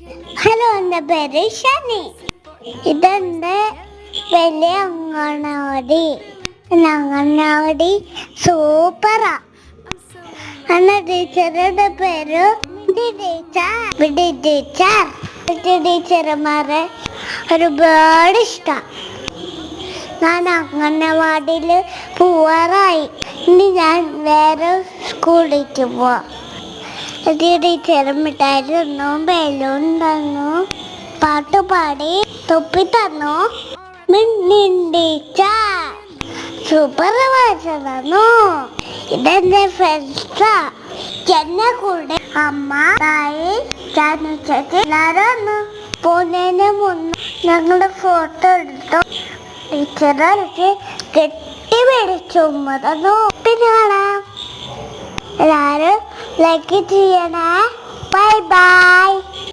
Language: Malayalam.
ഹലോ എന്റെ പേര് ഷനി. ഇതെന്റെ വലിയ അങ്കണവാടി അങ്കണവാടി സൂപ്പറാ. എന്ന ടീച്ചറുടെ പേര് ടീച്ചർ. ടീച്ചർ. ടീച്ചർമാരെ ഒരുപാട് ഇഷ്ടം. ഞാൻ അംഗനവാടിയിൽ പോവാറായി. ഇനി ഞാൻ വേറെ സ്കൂളിലേക്ക് പോവാം. ടീച്ചർ തന്നു ബലൂൺ തന്നു പാട്ട് പാടി തൊപ്പി തന്നു. ടീച്ചർ സൂപ്പർ തന്നു. ഇതെന്റെ ഫ്രണ്ട്സാ എന്നെ കൂടെ അമ്മ തായി ചാനുച്ചക്ക് എല്ലാരും വന്നു. പോകുന്നതിന് മുന്നേ ഞങ്ങളുടെ ഫോട്ടോ എടുത്തു. ടീച്ചറെ കെട്ടി മേടിച്ചു തന്നു. പിന്നെ കാണാം எல்லாரும் லக்கி த்ரீ என